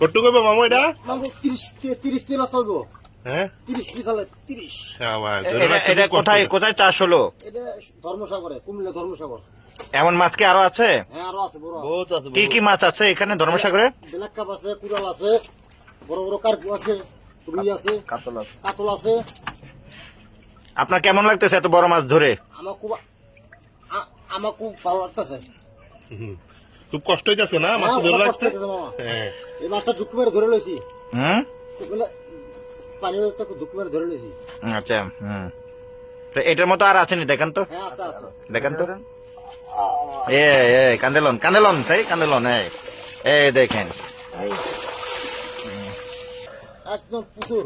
কইবে মামু এটা? তিরিশ পিস চলব হ্যাঁ? তিরিশ পিস হলে শাবাশ, এটা- রাখতে এটা খুব কষ্ট কোথায় কোথায় চাষ হলো? এটা ধর্মসাগরে কুমিল্লা ধর্মসাগর। এমন মাছ কি আরও আছে? হ্যাঁ আরও আছে বড় বহুত আছে কি কি মাছ আছে এখানে ধর্মসাগরে? ব্ল্যাক কাপ আছে কুড়াল আছে বড় বড় কার্পু আছে রুই আছে কাতল আছে। কাতল আছে। আপনার কেমন লাগতেছে এত বড় মাছ ধরে? আমার খুব আমার খুব ভালো লাগতেছে। হুম। খুব কষ্ট হইতাছে না? মাছ হ্যাঁ, ধরে খুব রাখতে হ্যাঁ। এই মাছটা ঝুঁকি মেরে ধরে লইছি। হুম পানির মধ্যে ঝুঁকি মেরে ধরে লইছি। আচ্ছা হুম তো এটার মতো আর আসেনি দেখেন তো। হ্যাঁ আছে আছে। দেখেন তো। এ এ কান্দেলন কান্দেলন তাই? কান্দেলন এই এই দেখেন। একদম প্রচুর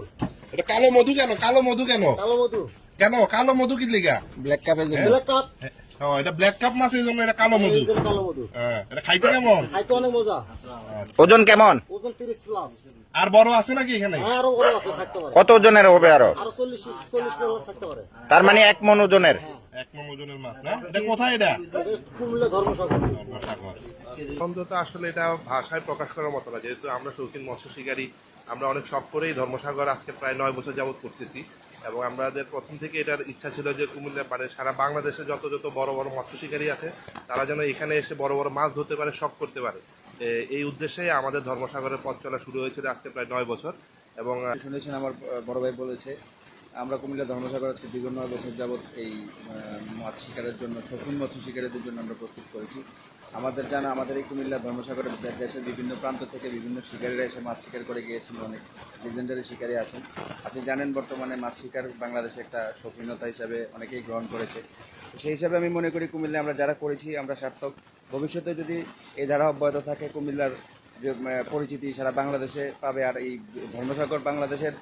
এটা কালো মধু কেন? কালো মধু কেন? কালো মধু। কেন? কালো মধু কি লিগা? ব্ল্যাক কাপের ব্ল্যাক কাপ। এটা ব্ল্যাক কাপ মাছ এই জন্য এটা কালো মধু। কালো মধু। হ্যাঁ, এটা খাইতে কেমন? খাইতে অনেক মজা। ওজন কেমন? ওজন তিরিশ প্লাস আর বড় আছে নাকি এখানে? হ্যাঁ আরও বড় আছে থাকতে পারে। কত ওজনের হবে আরও? আরও চল্লিশ চল্লিশ প্লাস থাকতে পারে। তার মানে এক মন ওজনের। এক নম্বর ওজনের মাছ না? এটা কোথায় এটা? এটা কুমিল্লা ধর্মসাগর। অন্তত আসলে এটা ভাষায় প্রকাশ করার মতো না। যেহেতু আমরা শৌখিন মৎস্য শিকারী আমরা অনেক শখ করেই ধর্মসাগর আজকে প্রায় নয় বছর যাবত করতেছি। এবং আমাদের প্রথম থেকে এটার ইচ্ছা ছিল যে কুমিল্লা মানে সারা বাংলাদেশে যত যত বড় বড় মৎস্য শিকারী আছে, তারা যেন এখানে এসে বড় বড় মাছ ধরতে পারে, শখ করতে পারে। এই উদ্দেশ্যে আমাদের ধর্মসাগরের পথ চলা শুরু হয়েছিল আজকে প্রায় নয় বছর। এবং শুনেছেন আমার বড় ভাই বলেছে, আমরা কুমিল্লা ধর্মসাগর আজকে নয় বছর যাবৎ এই মাছ শিকারের জন্য শৌখিন মৎস্য শিকারীদের জন্য আমরা প্রস্তুত করেছি। আমাদের জানা, আমাদের এই কুমিল্লা ধর্মসাগরের দেশের বিভিন্ন প্রান্ত থেকে বিভিন্ন শিকারীরা এসে মাছ শিকার করে গিয়েছিল অনেক লিজেন্ডারি শিকারী আছেন। আপনি জানেন বর্তমানে মাছ শিকার বাংলাদেশে একটা শৌখিনতা হিসাবে অনেকেই গ্রহণ করেছে। সেই হিসাবে আমি মনে করি কুমিল্লা আমরা যারা করেছি, আমরা সার্থক। ভবিষ্যতে যদি এই ধারা অব্যাহত থাকে, কুমিল্লার যে পরিচিতি সারা বাংলাদেশে পাবে। আর এই ধর্মসাগর বাংলাদেশের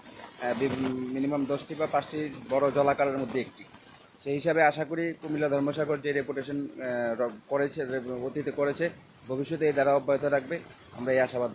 মিনিমাম দশটি বা পাঁচটি বড় জলাকারের মধ্যে একটি। সেই হিসাবে আশা করি কুমিল্লা ধর্মসাগর যে রেপুটেশন করেছে অতীতে করেছে, ভবিষ্যতে এই দ্বারা অব্যাহত রাখবে। আমরা এই আশাবাদ